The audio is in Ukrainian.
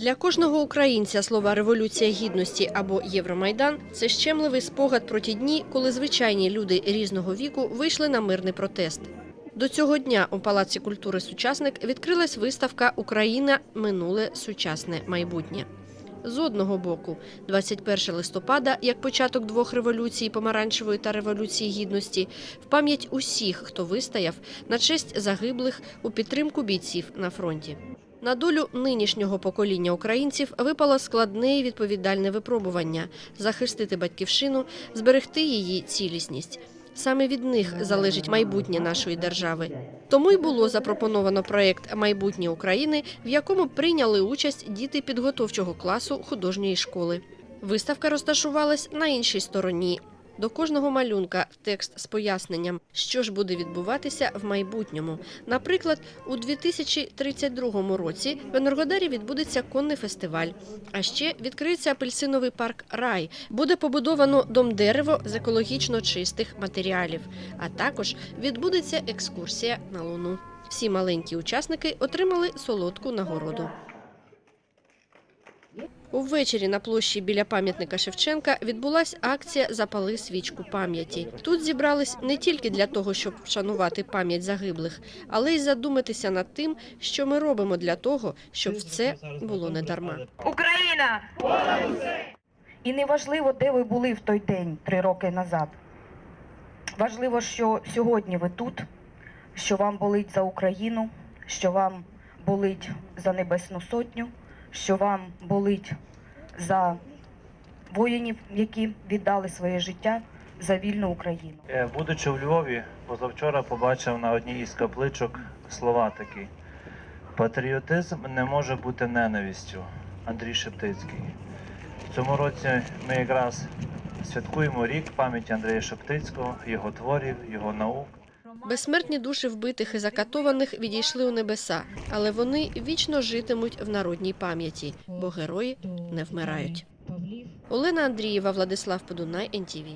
Для кожного українця слова революція гідності або Євромайдан це щемливий спогад про ті дні, коли звичайні люди різного віку вийшли на мирний протест. До цього дня у Палаці культури Сучасник відкрилась виставка Україна минуле сучасне майбутнє. З одного боку, 21 листопада, як початок двох революцій помаранчевої та революції гідності, в пам'ять усіх, хто вистояв, на честь загиблих у підтримку бійців на фронті. На долю нинішнього покоління українців випало складне і відповідальне випробування захистити батьківщину, зберегти її цілісність. Саме від них залежить майбутнє нашої держави. Тому й було запропоновано проєкт Майбутнє України, в якому прийняли участь діти підготовчого класу художньої школи. Виставка розташувалась на іншій стороні. До кожного малюнка текст з поясненням, що ж буде відбуватися в майбутньому. Наприклад, у 2032 році в Енергодарі відбудеться конний фестиваль. А ще відкриється апельсиновий парк Рай. Буде побудовано дом дерево з екологічно чистих матеріалів. А також відбудеться екскурсія на луну. Всі маленькі учасники отримали солодку нагороду. Увечері на площі біля пам'ятника Шевченка відбулася акція Запали свічку пам'яті. Тут зібрались не тільки для того, щоб вшанувати пам'ять загиблих, але й задуматися над тим, що ми робимо для того, щоб це було не дарма. Україна! І не важливо, де ви були в той день, три роки назад. Важливо, що сьогодні ви тут, що вам болить за Україну, що вам болить за Небесну Сотню, що вам болить за воїнів, які віддали своє життя за вільну Україну. Е, Будучи в Львові, позавчора побачив на одній із капличок слова такі: Патріотизм не може бути ненавистю. Андрій Шептицький. В цьому році ми якраз святкуємо рік пам'яті Андрія Шептицького, його творів, його наук. Безсмертні душі вбитих і закатованих відійшли у небеса, але вони вічно житимуть в народній пам'яті, бо герої не вмирають. Олена Андрієва, Владислав Подунай, НТВ.